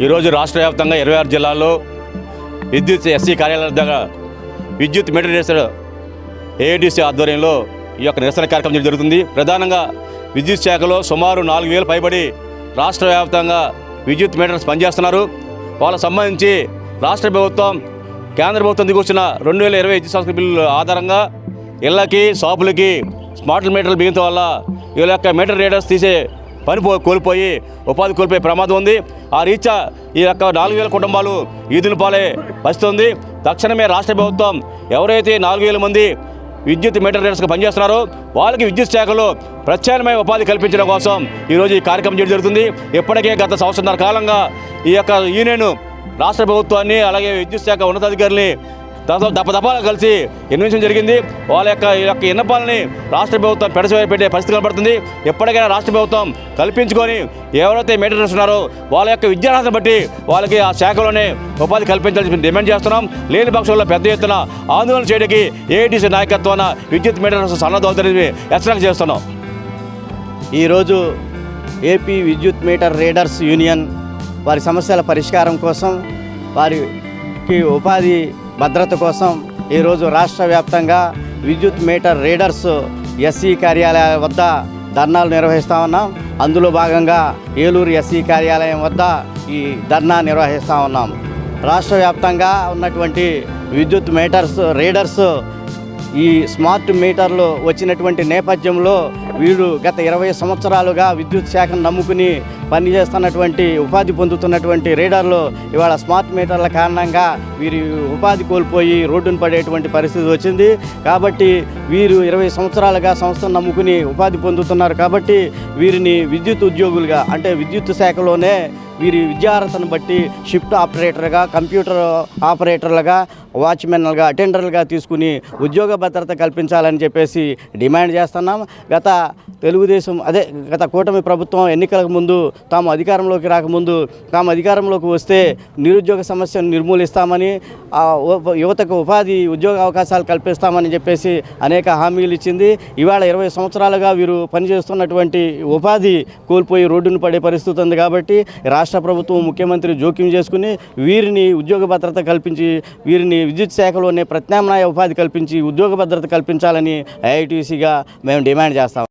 ఈరోజు రాష్ట్ర వ్యాప్తంగా ఇరవై ఆరు జిల్లాల్లో విద్యుత్ ఎస్సీ కార్యాలయం దగ్గర విద్యుత్ మెటీరియల్స్ ఏఐడిసి ఆధ్వర్యంలో ఈ యొక్క నిరసన కార్యక్రమం జరుగుతుంది ప్రధానంగా విద్యుత్ శాఖలో సుమారు నాలుగు వేలు పైబడి రాష్ట్ర వ్యాప్తంగా విద్యుత్ మీటర్స్ పనిచేస్తున్నారు. వాళ్ళకు సంబంధించి రాష్ట్ర ప్రభుత్వం కేంద్ర ప్రభుత్వం దిగొచ్చిన రెండు వేల ఇరవై విద్యుత్ సంవత్సర బిల్లు ఆధారంగా ఇళ్ళకి షాపులకి స్మార్ట్ మీటర్లు బిగించడం వల్ల వీళ్ళ యొక్క మీటర్ రీడర్స్ తీసే పని పో- కోల్పోయి ఉపాధి కోల్పోయే ప్రమాదం ఉంది. ఆ రీత్యా ఈ యొక్క నాలుగు వేల కుటుంబాలు ఈదుల పాలే వస్తుంది తక్షణమే రాష్ట్ర ప్రభుత్వం ఎవరైతే నాలుగు వేల మంది విద్యుత్ మీటర్ రీడర్స్గా పనిచేస్తున్నారో వాళ్ళకి విద్యుత్ శాఖలో ప్రత్యామ్నాయ ఉపాధి కల్పించడం కోసం ఈరోజు ఈ కార్యక్రమం చేయడం జరుగుతుంది. ఇప్పటికే గత సంవత్సరాల కాలంగా ఈ యొక్క యూనియన్ రాష్ట్ర ప్రభుత్వాన్ని అలాగే విద్యుత్ శాఖ ఉన్నతాధికారుల్ని దాంతో దపదపాలు కలిసి ఇన్వెన్షన్ జరిగింది. వాళ్ళ యొక్క ఈ యొక్క విన్నపాలని రాష్ట్ర ప్రభుత్వం పెడసవేయ పెట్టే పరిస్థితి కనబడుతుంది. ఎప్పటికైనా రాష్ట్ర ప్రభుత్వం కల్పించుకొని ఎవరైతే మెయింటెనెన్స్ ఉన్నారో వాళ్ళ యొక్క విద్యార్హతను బట్టి వాళ్ళకి ఆ శాఖలోనే ఉపాధి కల్పించాలని డిమాండ్ చేస్తున్నాం. లేని పక్షంలో పెద్ద ఎత్తున ఆందోళన చేయడానికి ఏఐటీసీ నాయకత్వాన విద్యుత్ మెటీరియల్స్ సన్నద్ధవుతారని హెచ్చరిక చేస్తున్నాం. ఈరోజు ఏపీ విద్యుత్ మీటర్ రీడర్స్ యూనియన్ వారి సమస్యల పరిష్కారం కోసం వారికి ఉపాధి భద్రత కోసం ఈరోజు రాష్ట్ర వ్యాప్తంగా విద్యుత్ మీటర్ రీడర్స్ ఎస్సీ కార్యాలయాల వద్ద ధర్నాలు నిర్వహిస్తా ఉన్నాం. అందులో భాగంగా ఏలూరు ఎస్సీ కార్యాలయం వద్ద ఈ ధర్నా నిర్వహిస్తూ ఉన్నాం. రాష్ట్ర వ్యాప్తంగా ఉన్నటువంటి విద్యుత్ మీటర్స్ రీడర్స్ ఈ స్మార్ట్ మీటర్లు వచ్చినటువంటి నేపథ్యంలో వీరు గత ఇరవై సంవత్సరాలుగా విద్యుత్ శాఖను నమ్ముకుని పనిచేస్తున్నటువంటి ఉపాధి పొందుతున్నటువంటి రీడర్లు ఇవాళ స్మార్ట్ మీటర్ల కారణంగా వీరి ఉపాధి కోల్పోయి రోడ్డును పడేటువంటి పరిస్థితి వచ్చింది. కాబట్టి వీరు ఇరవై సంవత్సరాలుగా సంస్థను నమ్ముకుని ఉపాధి పొందుతున్నారు. కాబట్టి వీరిని విద్యుత్ ఉద్యోగులుగా అంటే విద్యుత్ శాఖలోనే వీరి విద్యార్హతను బట్టి షిఫ్ట్ ఆపరేటర్గా కంప్యూటర్ ఆపరేటర్లుగా వాచ్మెన్లుగా అటెండర్లుగా తీసుకుని ఉద్యోగ భద్రత కల్పించాలని చెప్పేసి డిమాండ్ చేస్తున్నాం. గత తెలుగుదేశం అదే గత కూటమి ప్రభుత్వం ఎన్నికలకు ముందు తాము అధికారంలోకి రాకముందు తాము అధికారంలోకి వస్తే నిరుద్యోగ సమస్యను నిర్మూలిస్తామని యువతకు ఉపాధి ఉద్యోగ అవకాశాలు కల్పిస్తామని చెప్పేసి అనేక హామీలు ఇచ్చింది. ఇవాళ ఇరవై సంవత్సరాలుగా వీరు పనిచేస్తున్నటువంటి ఉపాధి కోల్పోయి రోడ్డును పడే పరిస్థితి ఉంది కాబట్టి రాష్ట్ర ప్రభుత్వం ముఖ్యమంత్రి జోక్యం చేసుకుని వీరిని ఉద్యోగ భద్రత కల్పించి వీరిని విద్యుత్ శాఖలోనే ప్రత్యామ్నాయ ఉపాధి కల్పించి ఉద్యోగ భద్రత కల్పించాలని ఐఐటీసీగా మేము డిమాండ్ చేస్తాం.